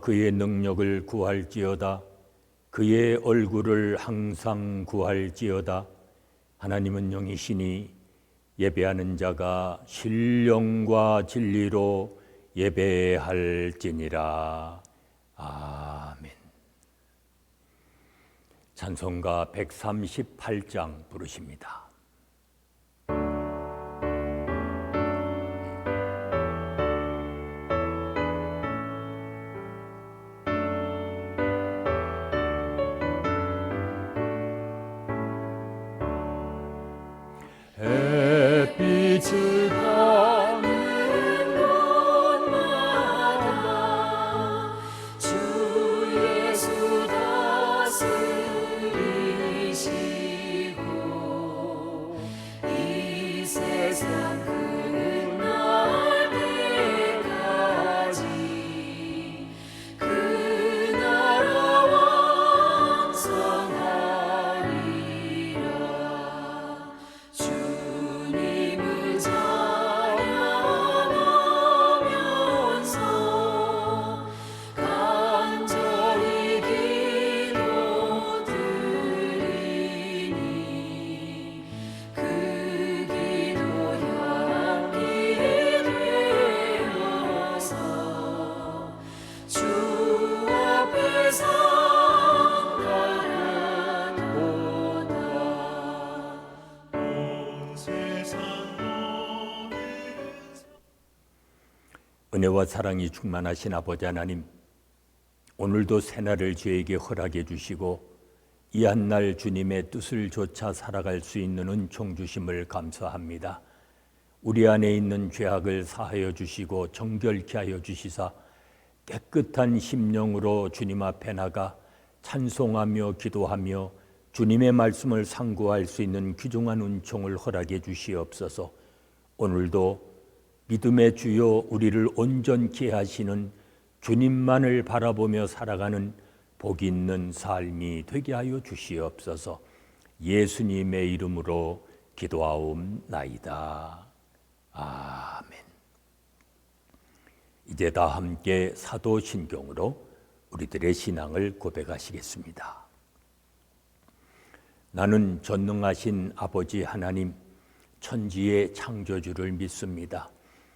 그의 능력을 구할지어다. 그의 얼굴을 항상 구할지어다. 하나님은 영이시니 예배하는 자가 신령과 진리로 예배할지니라. 아멘. 찬송가 138장 부르십니다. Hey. 은혜와 사랑이 충만하신 아버지 하나님, 오늘도 새날을 저에게 허락해 주시고 이 한 날 주님의 뜻을 조차 살아갈 수 있는 은총 주심을 감사합니다. 우리 안에 있는 죄악을 사하여 주시고 정결케 하여 주시사 깨끗한 심령으로 주님 앞에 나가 찬송하며 기도하며 주님의 말씀을 상고할 수 있는 귀중한 은총을 허락해 주시옵소서. 오늘도 믿음의 주요 우리를 온전케 하시는 주님만을 바라보며 살아가는 복 있는 삶이 되게 하여 주시옵소서. 예수님의 이름으로 기도하옵나이다. 아멘. 이제 다 함께 사도신경으로 우리들의 신앙을 고백하시겠습니다. 나는 전능하신 아버지 하나님, 천지의 창조주를 믿습니다.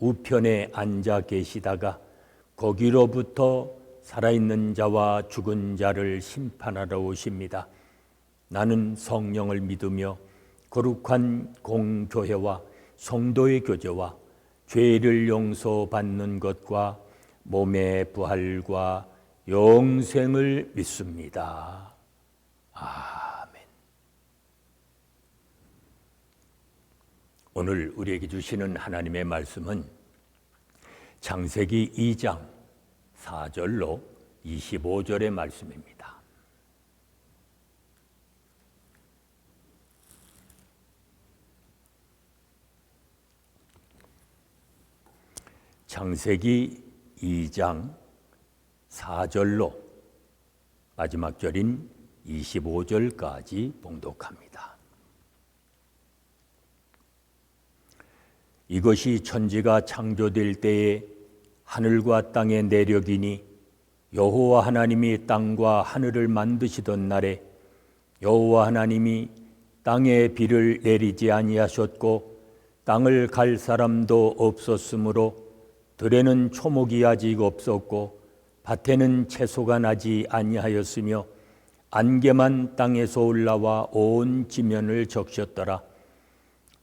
우편에 앉아 계시다가 거기로부터 살아있는 자와 죽은 자를 심판하러 오십니다. 나는 성령을 믿으며 거룩한 공교회와 성도의 교제와 죄를 용서받는 것과 몸의 부활과 영생을 믿습니다. 아 오늘 우리에게 주시는 하나님의 말씀은 창세기 2장 4절로 25절의 말씀입니다. 창세기 2장 4절로 마지막 절인 25절까지 봉독합니다. 이것이 천지가 창조될 때에 하늘과 땅의 내력이니 여호와 하나님이 땅과 하늘을 만드시던 날에 여호와 하나님이 땅에 비를 내리지 아니하셨고 땅을 갈 사람도 없었으므로 들에는 초목이 아직 없었고 밭에는 채소가 나지 아니하였으며 안개만 땅에서 올라와 온 지면을 적셨더라.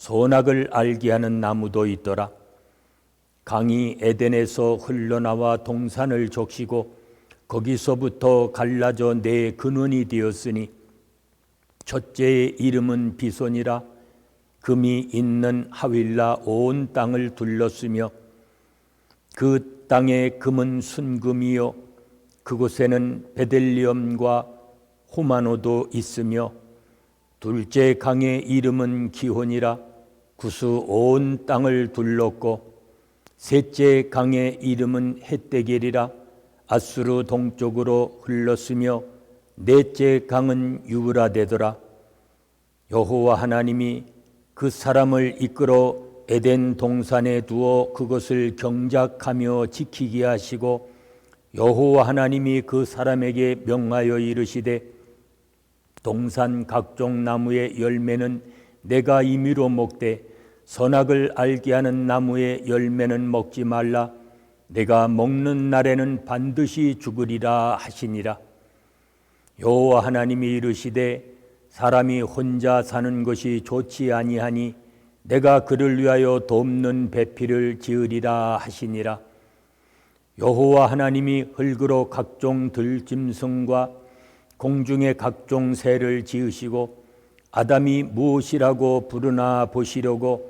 선악을 알게 하는 나무도 있더라. 강이 에덴에서 흘러나와 동산을 적시고 거기서부터 갈라져 내 근원이 되었으니 첫째의 이름은 비손이라 금이 있는 하윌라 온 땅을 둘렀으며 그 땅의 금은 순금이요 그곳에는 베델리엄과 호마노도 있으며 둘째 강의 이름은 기혼이라 구수 온 땅을 둘렀고 셋째 강의 이름은 헷데겔이라 아수르 동쪽으로 흘렀으며 넷째 강은 유브라데더라. 여호와 하나님이 그 사람을 이끌어 에덴 동산에 두어 그것을 경작하며 지키게 하시고 여호와 하나님이 그 사람에게 명하여 이르시되 동산 각종 나무의 열매는 내가 임의로 먹되 선악을 알게 하는 나무의 열매는 먹지 말라. 내가 먹는 날에는 반드시 죽으리라 하시니라. 여호와 하나님이 이르시되 사람이 혼자 사는 것이 좋지 아니하니 내가 그를 위하여 돕는 배필을 지으리라 하시니라. 여호와 하나님이 흙으로 각종 들짐승과 공중의 각종 새를 지으시고 아담이 무엇이라고 부르나 보시려고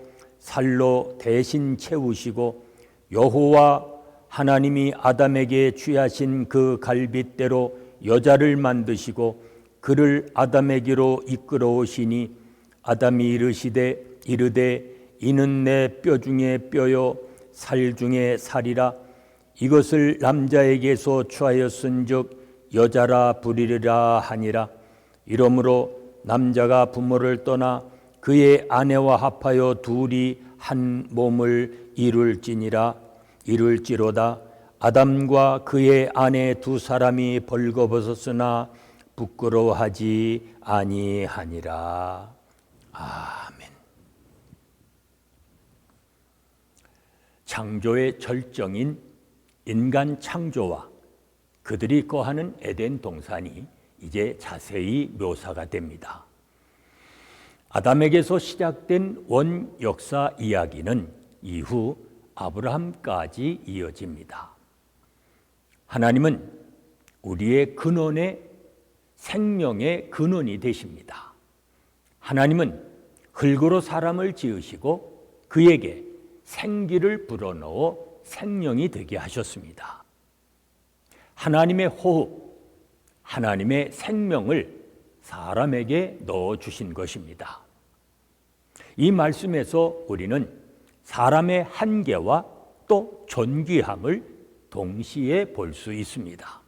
살로 대신 채우시고 여호와 하나님이 아담에게 취하신 그 갈빗대로 여자를 만드시고 그를 아담에게로 이끌어 오시니 아담이 이르시되 이르되 이는 내 뼈 중에 뼈요 살 중에 살이라. 이것을 남자에게서 취하였은즉 여자라 부리리라 하니라. 이러므로 남자가 부모를 떠나 그의 아내와 합하여 둘이 한 몸을 이룰지니라. 이룰지로다. 아담과 그의 아내 두 사람이 벌거벗었으나 부끄러워하지 아니하니라. 아멘. 창조의 절정인 인간 창조와 그들이 거하는 에덴 동산이 이제 자세히 묘사가 됩니다. 아담에게서 시작된 원 역사 이야기는 이후 아브라함까지 이어집니다. 하나님은 우리의 근원의 생명의 근원이 되십니다. 하나님은 흙으로 사람을 지으시고 그에게 생기를 불어넣어 생명이 되게 하셨습니다. 하나님의 호흡, 하나님의 생명을 사람에게 넣어 주신 것입니다. 이 말씀에서 우리는 사람의 한계와 또 존귀함을 동시에 볼 수 있습니다.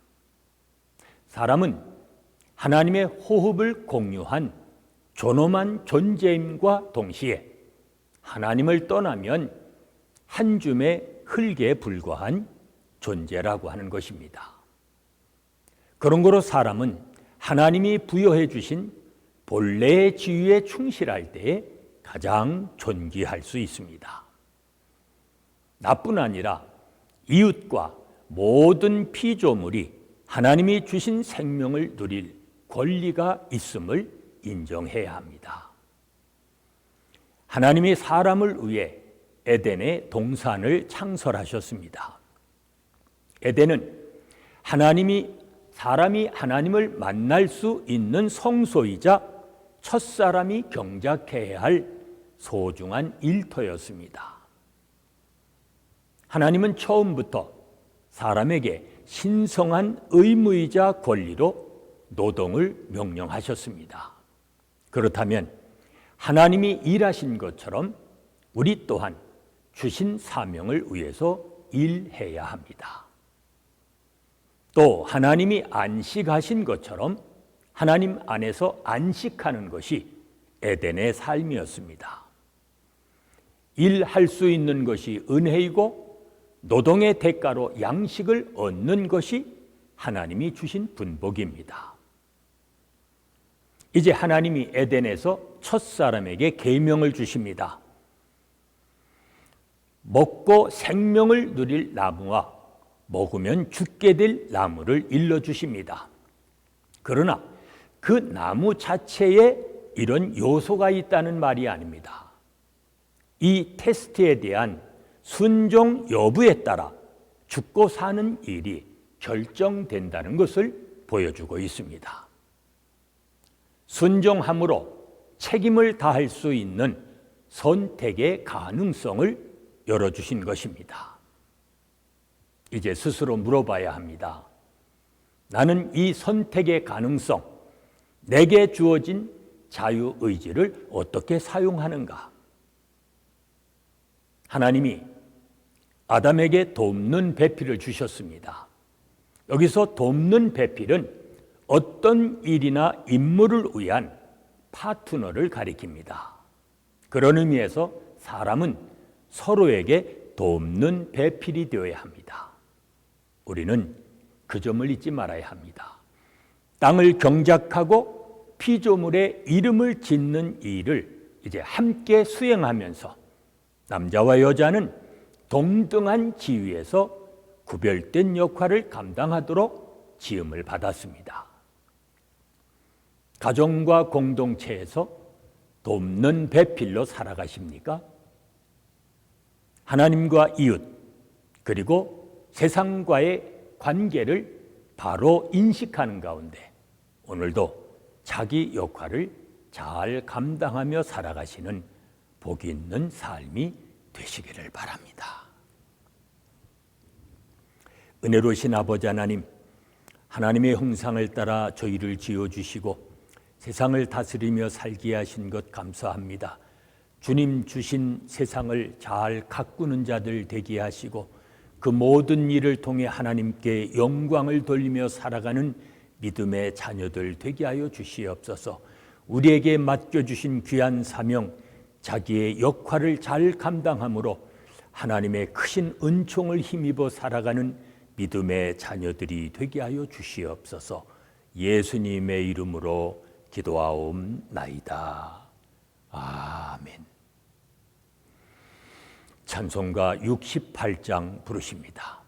사람은 하나님의 호흡을 공유한 존엄한 존재임과 동시에 하나님을 떠나면 한 줌의 흙에 불과한 존재라고 하는 것입니다. 그런 거로 사람은 하나님이 부여해 주신 본래의 지위에 충실할 때에 가장 존귀할 수 있습니다. 나뿐 아니라 이웃과 모든 피조물이 하나님이 주신 생명을 누릴 권리가 있음을 인정해야 합니다. 하나님이 사람을 위해 에덴의 동산을 창설하셨습니다. 에덴은 하나님이 사람이 하나님을 만날 수 있는 성소이자 첫사람이 경작해야 할 소중한 일터였습니다. 하나님은 처음부터 사람에게 신성한 의무이자 권리로 노동을 명령하셨습니다. 그렇다면 하나님이 일하신 것처럼 우리 또한 주신 사명을 위해서 일해야 합니다. 또 하나님이 안식하신 것처럼 하나님 안에서 안식하는 것이 에덴의 삶이었습니다. 일할 수 있는 것이 은혜이고 노동의 대가로 양식을 얻는 것이 하나님이 주신 분복입니다. 이제 하나님이 에덴에서 첫 사람에게 계명을 주십니다. 먹고 생명을 누릴 나무와 먹으면 죽게 될 나무를 일러 주십니다. 그러나 그 나무 자체에 이런 요소가 있다는 말이 아닙니다. 이 테스트에 대한 순종 여부에 따라 죽고 사는 일이 결정된다는 것을 보여주고 있습니다. 순종함으로 책임을 다할 수 있는 선택의 가능성을 열어주신 것입니다. 이제 스스로 물어봐야 합니다. 나는 이 선택의 가능성, 내게 주어진 자유 의지를 어떻게 사용하는가? 하나님이 아담에게 돕는 배필을 주셨습니다. 여기서 돕는 배필은 어떤 일이나 임무를 위한 파트너를 가리킵니다. 그런 의미에서 사람은 서로에게 돕는 배필이 되어야 합니다. 우리는 그 점을 잊지 말아야 합니다. 땅을 경작하고 피조물의 이름을 짓는 일을 이제 함께 수행하면서 남자와 여자는 동등한 지위에서 구별된 역할을 감당하도록 지음을 받았습니다. 가정과 공동체에서 돕는 배필로 살아가십니까? 하나님과 이웃, 그리고 세상과의 관계를 바로 인식하는 가운데 오늘도 자기 역할을 잘 감당하며 살아가시는 복이 있는 삶이 되시기를 바랍니다. 은혜로신 아버지 하나님, 하나님의 형상을 따라 저희를 지어주시고 세상을 다스리며 살게 하신 것 감사합니다. 주님 주신 세상을 잘 가꾸는 자들 되게 하시고 그 모든 일을 통해 하나님께 영광을 돌리며 살아가는 믿음의 자녀들 되게 하여 주시옵소서. 우리에게 맡겨 주신 귀한 사명, 자기의 역할을 잘 감당함으로 하나님의 크신 은총을 힘입어 살아가는 믿음의 자녀들이 되게 하여 주시옵소서. 예수님의 이름으로 기도하옵나이다. 아멘. 찬송가 68장 부르십니다.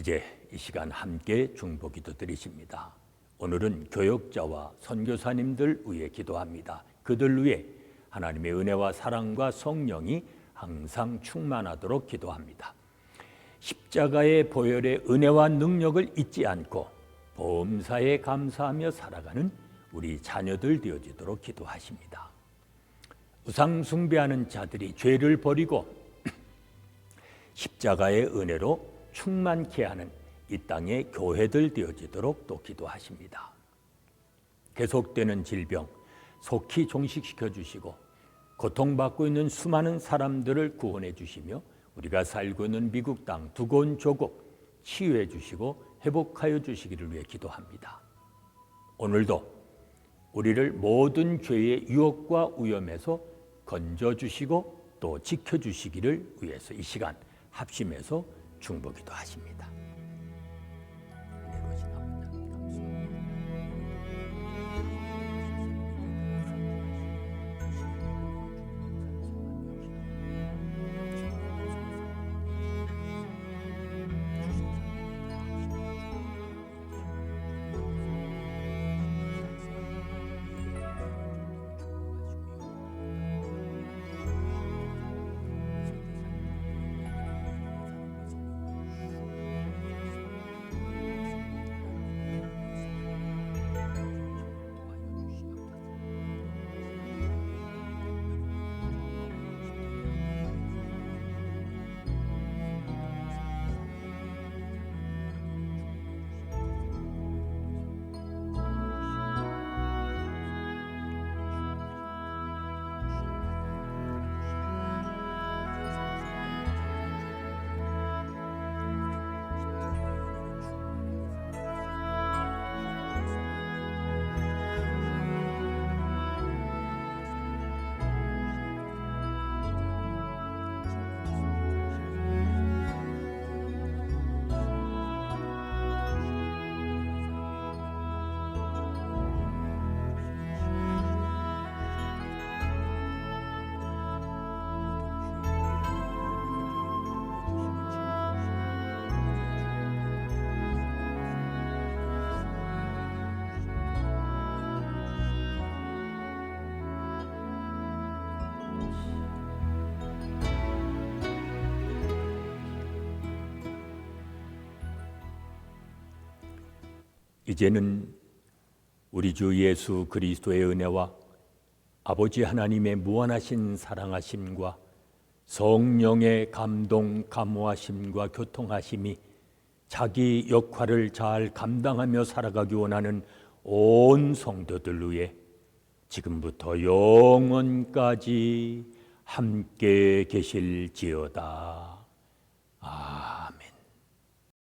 이제 이 시간 함께 중보 기도 드리십니다. 오늘은 교역자와 선교사님들 위해 기도합니다. 그들 위해 하나님의 은혜와 사랑과 성령이 항상 충만하도록 기도합니다. 십자가의 보혈의 은혜와 능력을 잊지 않고 보험사에 감사하며 살아가는 우리 자녀들 되어지도록 기도하십니다. 우상 숭배하는 자들이 죄를 버리고 십자가의 은혜로 충만케 하는 이 땅의 교회들 되어지도록 또 기도하십니다. 계속되는 질병 속히 종식시켜 주시고 고통받고 있는 수많은 사람들을 구원해 주시며 우리가 살고 있는 미국 땅 두곤 조국 치유해 주시고 회복하여 주시기를 위해 기도합니다. 오늘도 우리를 모든 죄의 유혹과 위험에서 건져 주시고 또 지켜 주시기를 위해서 이 시간 합심해서 중보기도 하십니다. 이제는 우리 주 예수 그리스도의 은혜와 아버지 하나님의 무한하신 사랑하심과 성령의 감동 감화심과 교통하심이 자기 역할을 잘 감당하며 살아가기 원하는 온 성도들 위해 지금부터 영원까지 함께 계실지어다.